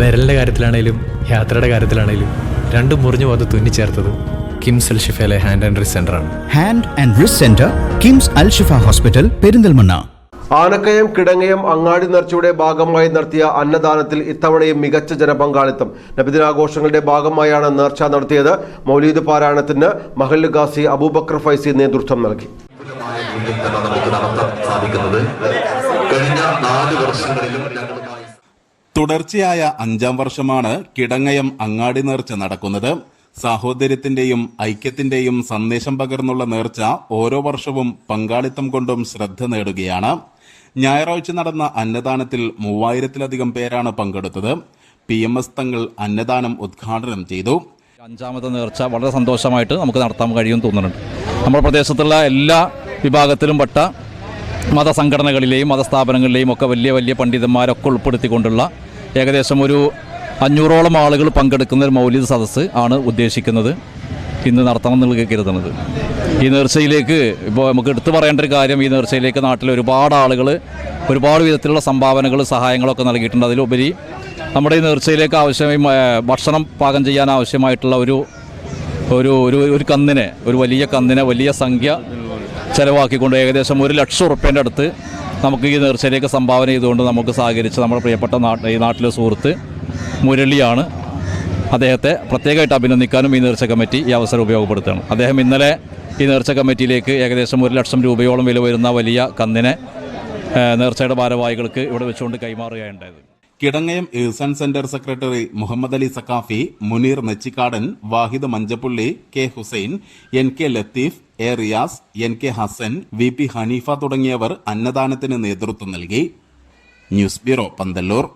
വിരലിന്റെ കാര്യത്തിലാണേലും യാത്രയുടെ കാര്യത്തിലാണേലും രണ്ടും മുറിഞ്ഞു പോകാതെ തുന്നിച്ചേർത്തത് കിംസ് അൽ ഷിഫയിലെ ഹാൻഡ് ആൻഡ് റിസ് സെന്റർ ആണ്. Hand and wrist centre KIMS Al Shifa hospital Perinthalmanna. Anakkayam Kidangayam അങ്ങാടി നേർച്ചയുടെ ഭാഗമായി നടത്തിയ അന്നദാനത്തിൽ ഇത്തവണയും മികച്ച ജനപങ്കാളിത്തം. നബിദിനാഘോഷങ്ങളുടെ ഭാഗമായാണ് നേർച്ച നടത്തിയത്. മൗലീദ് പാരായണത്തിന് മഹൽ ഖാസി അബൂബക്കർ ഫൈസി നേതൃത്വം നൽകി. നമുക്ക് നടത്താൻ സാധിക്കുന്നത് കഴിഞ്ഞ നാല് വർഷങ്ങളിലും തുടർച്ചയായ അഞ്ചാം വർഷമാണ് കിടങ്ങയം അങ്ങാടി നേർച്ച നടക്കുന്നത്. സാഹോദര്യത്തിന്റെയും ഐക്യത്തിന്റെയും സന്ദേശം പകർന്നുള്ള നേർച്ച ഓരോ വർഷവും പങ്കാളിത്തം കൊണ്ടും ശ്രദ്ധ നേടുകയാണ്. ഞായറാഴ്ച നടന്ന അന്നദാനത്തിൽ മൂവായിരത്തിലധികം പേരാണ് പങ്കെടുത്തത്. പി എം എസ് തങ്ങൾ അന്നദാനം ഉദ്ഘാടനം ചെയ്തു. അഞ്ചാമത്തെ നേർച്ച വളരെ സന്തോഷമായിട്ട് നമുക്ക് നടത്താൻ കഴിയും തോന്നുന്നുണ്ട്. നമ്മുടെ പ്രദേശത്തുള്ള എല്ലാ വിഭാഗത്തിലും പെട്ട മതസംഘടനകളിലെയും മതസ്ഥാപനങ്ങളിലെയും ഒക്കെ വലിയ വലിയ പണ്ഡിതന്മാരൊക്കെ ഉൾപ്പെടുത്തിക്കൊണ്ടുള്ള ഏകദേശം ഒരു അഞ്ഞൂറോളം ആളുകൾ പങ്കെടുക്കുന്ന ഒരു മൗലിക സദസ്സ് ആണ് ഉദ്ദേശിക്കുന്നത്. ഇന്ന് നടത്തണം എന്നുള്ള കരുതുന്നത്. ഈ നേർച്ചയിലേക്ക് ഇപ്പോൾ നമുക്ക് എടുത്തു പറയേണ്ട ഒരു കാര്യം ഈ നേർച്ചയിലേക്ക് നാട്ടിൽ ഒരുപാട് ആളുകൾ ഒരുപാട് വിധത്തിലുള്ള സംഭാവനകൾ സഹായങ്ങളൊക്കെ നൽകിയിട്ടുണ്ട്. അതിലുപരി നമ്മുടെ ഈ നേർച്ചയിലേക്ക് ആവശ്യമായി ഭക്ഷണം പാകം ചെയ്യാൻ ആവശ്യമായിട്ടുള്ള ഒരു ഒരു ഒരു ഒരു കന്നിനെ ഒരു വലിയ കന്നിനെ വലിയ സംഖ്യ ചെലവാക്കിക്കൊണ്ട് ഏകദേശം ഒരു ലക്ഷം ഉറുപ്പ്യന്റെ അടുത്ത് നമുക്ക് ഈ നേർച്ചയിലേക്ക് സംഭാവന ചെയ്തുകൊണ്ട് നമുക്ക് സഹകരിച്ച് നമ്മുടെ പ്രിയപ്പെട്ട നാട്ട് ഈ നാട്ടിലെ സുഹൃത്ത് മുരളിയാണ്. അദ്ദേഹത്തെ പ്രത്യേകമായിട്ട് അഭിനന്ദിക്കാനും ഈ നേർച്ച കമ്മിറ്റി ഈ അവസരം ഉപയോഗപ്പെടുത്തണം അദ്ദേഹം ഇന്നലെ ഈ നേർച്ച കമ്മിറ്റിയിലേക്ക് ഏകദേശം ഒരു ലക്ഷം രൂപയോളം വില വരുന്ന വലിയ കന്നിനെ നേർച്ചയുടെ ഭാരവാഹികൾക്ക് ഇവിടെ വെച്ചുകൊണ്ട് കൈമാറുകയുണ്ടായത് Kidangayam ഏഴ്സൺ centre secretary Muhammad Ali Saqafi Muneer Nechikkadan Wahid Manchappulli K Hussain N K Latheef A Riyas N K Hasan V P Hanifa തുടങ്ങിയവർ അന്നദാനത്തിന് നേതൃത്വം നൽകി. News bureau Pandalur.